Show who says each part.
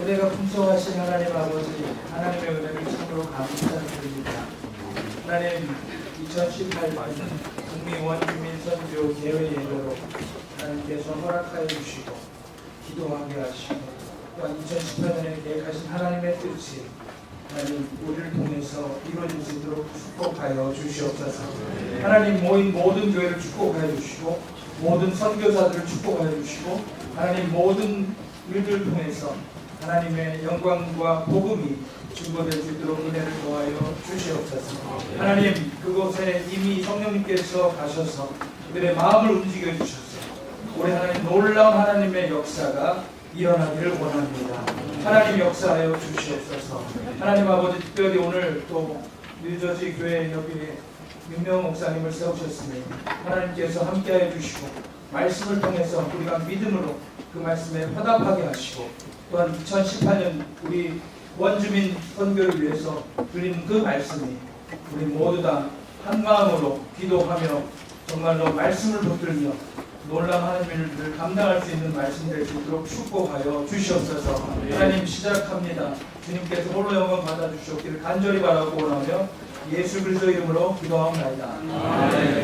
Speaker 1: 은혜가 풍성하신 하나님 아버지 하나님의 은혜를 참으로 감사드립니다. 하나님 2018년 국민 원주민 선교 대회 예배로 하나님께서 허락하여 주시고 기도하게 하시고 또한 2018년에 계획하신 하나님의 뜻이 하나님 우리를 통해서 이루어질 수 있도록 축복하여 주시옵소서. 하나님 모인 모든 교회를 축복하여 주시고 모든 선교사들을 축복하여 주시고 하나님 모든 일들을 통해서 하나님의 영광과 복음이 증거될 수 있도록 은혜를 도하여 주시옵소서. 하나님 그곳에 이미 성령님께서 가셔서 그들의 마음을 움직여 주셨어요. 우리 하나님 놀라운 하나님의 역사가 일어나기를 원합니다. 하나님 역사하여 주시옵소서. 하나님 아버지 특별히 오늘 또 뉴저지 교회 여기에 윤명 목사님을 세우셨으니 하나님께서 함께하여 주시고 말씀을 통해서 우리가 믿음으로 그 말씀에 화답하게 하시고 또한 2018년 우리 원주민 선교를 위해서 드린 그 말씀이 우리 모두 다 한 마음으로 기도하며 정말로 말씀을 붙들며 놀라운 하나님의 일을 감당할 수 있는 말씀 될 수 있도록 축복하여 주시옵소서. 하나님 시작합니다. 주님께서 홀로 영광 받아주시옵기를 간절히 바라고 원하며 예수 그리스도 이름으로 기도하옵나이다